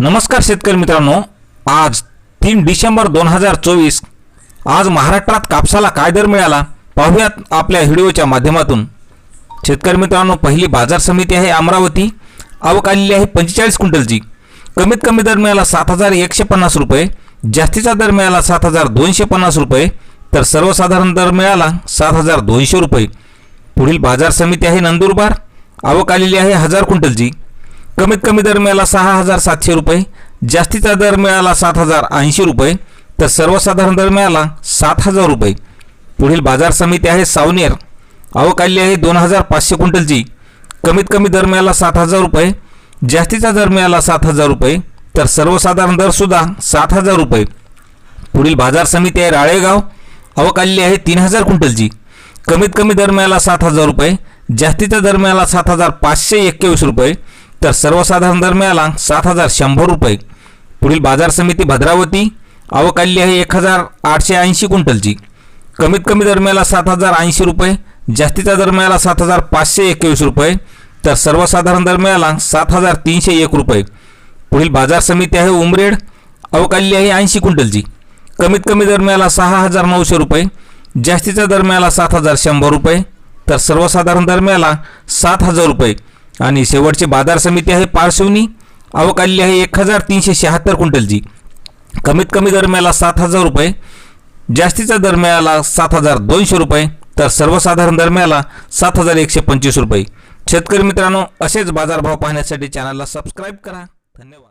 नमस्कार शेतकरी मित्रांनो. आज तीन डिसेंबर दोन हजार चोवीस. आज महाराष्ट्रात कापसाला काय दर मिळाला? पाहूयात आपल्या व्हिडिओच्या माध्यमातून. शेतकरी मित्रांनो पहिली बाजार समिती आहे अमरावती. आवक आलेली आहे पंचेचाळीस क्विंटलची. कमीत कमी दर मिळाला सात हजार एकशे पन्नास रुपये. जास्तीचा दर मिळाला सात हजार दोनशे पन्नास रुपये. तर सर्वसाधारण दर मिळाला सात हजार दोनशे रुपये. पुढील बाजार समिती आहे नंदुरबार. आवक आलेली आहे हजार क्विंटलची. कमीत कमी दर मिळाला सहा हजार सातशे रुपये जास्तीचा दर मिळाला सात हजार ऐंशी रुपये तर सर्वसाधारण दर मिळाला सात हजार रुपये. पुढील बाजार समिती आहे सावनेर. आवक आलेली आहे दोन हजार पाचशे क्विंटलची. कमीत कमी दर मिळाला सात हजार रुपये जास्तीचा दर मिळाला सात हजार रुपये तर सर्वसाधारण दर सुद्धा सात हजार रुपये. पुढील बाजार समिती आहे राळेगाव. आवक आलेली आहे तीन हजार क्विंटलची. कमीत कमी दर मिळाला सात हजार रुपये जास्तीचा दर मिळाला सात हजार पाचशे एक्केवीस रुपये तर सर्वसाधारण दर मिळाला सात हजार शंभर रुपये. पुढील बाजार समिती भद्रावती आवक आहे एक हजार आठशे ऐंशी क्विंटलची. कमीत कमी दर मिळाला सात हजार ऐंशी रुपये जास्तीचा दर मिळाला सात हजार पाचशे एकवीस रुपये तर सर्वसाधारण दर मिळाला सात हजार तीनशे एक रुपये. पुढील बाजार समिती आहे उमरेड आवक आहे ऐंशी क्विंटलची. कमीत कमी दर मिळाला सहा हजार नऊशे रुपये जास्तीचा दर मिळाला सात हजार शंभर रुपये तर सर्वसाधारण दर मिळाला सात हजार रुपये. आणि शेवटची बाजार समिती आहे पारशिवनी. आवक आलेली आहे एक हजार तीनशे शहात्तर क्विंटलची. कमीत कमी दर मिळाला सात हजार रुपये. जास्तीचा दर मिळाला सात हजार दोनशे रुपये. तर सर्वसाधारण दर मिळाला सात हजार एकशे पंचवीस रुपये. शेतकरी मित्रांनो असेच बाजारभाव पाहण्यासाठी चॅनलला सबस्क्राईब करा. धन्यवाद.